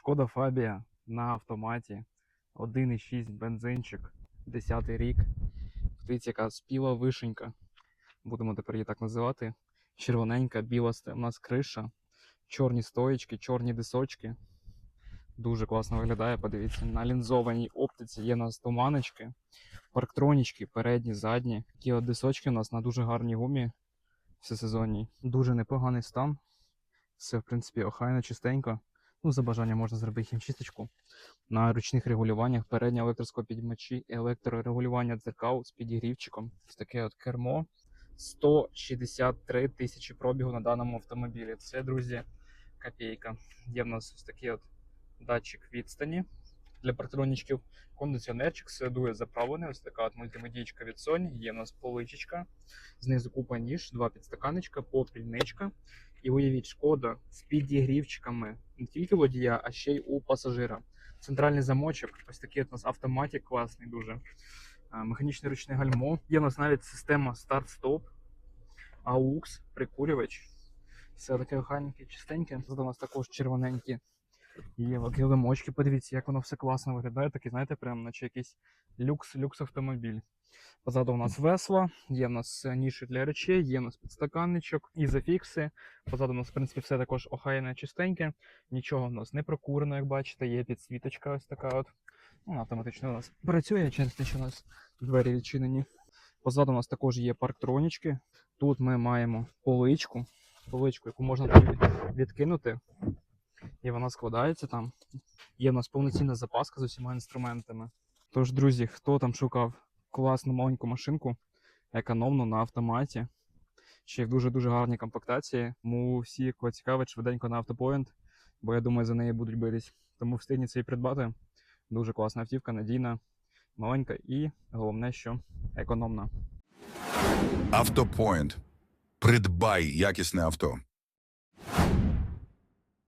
Шкода Фабія на автоматі. 1,6 бензинчик, 10 рік. Дивіться, яка спіла вишенька. Будемо тепер її так називати. Червоненька, біла у нас криша, чорні стоїчки, чорні дисочки. Дуже класно виглядає, подивіться. На лінзованій оптиці є у нас туманочки, парктронічки, передні, задні. Такі от дисочки у нас на дуже гарній гумі всесезонній. Дуже непоганий стан. Все, в принципі, охайно, чистенько. Ну, за бажанням можна зробити їм чисточку. На ручних регулюваннях переднє електроскопідмачі, електрорегулювання дзеркал з підігрівчиком. Ось таке от кермо. 163 тисячі пробігу на даному автомобілі. Це, друзі, копійка. Є в нас ось такий от датчик відстані для партронічків. Кондиціонерчик все дує заправлений. Ось така от мультимедійка від Sony. Є в нас поличечка. Знизу купа ніж, два підстаканечка, попільничка. І уявіть, шкода з підігрівчиками не тільки водія, а ще й у пасажира. Центральний замочок, ось такий у нас автоматик класний дуже. Механічне ручне гальмо. Є у нас навіть система старт-стоп, AUX, прикурювач. Все таке охайненьке, чистеньке. Тут у нас також червоненькі є килимочки. Подивіться, як воно все класно виглядає. Такий, знаєте, прям наче якийсь люкс, люкс автомобіль. Позаду у нас весла, є в нас е, ніші для речей, є в нас підстаканничок, ізофікси. Позаду у нас, в принципі, все також охайне, чистеньке. Нічого в нас не прокурено, як бачите, є підсвіточка ось така от. Вона автоматично у нас працює через те, що у нас двері відчинені. Позаду у нас також є парктронічки. Тут ми маємо поличку, поличку, яку можна відкинути. І вона складається там. Є в нас повноцінна запаска з усіма інструментами. Тож, друзі, хто там шукав класну маленьку машинку, економну на автоматі, ще й в дуже-дуже гарній комплектації. Тому всі, кого цікавить, швиденько на автопоінт, бо я думаю, за неї будуть битись. Тому встигніть її придбати. Дуже класна автівка, надійна, маленька і головне, що економна. Автопоінт. Придбай якісне авто.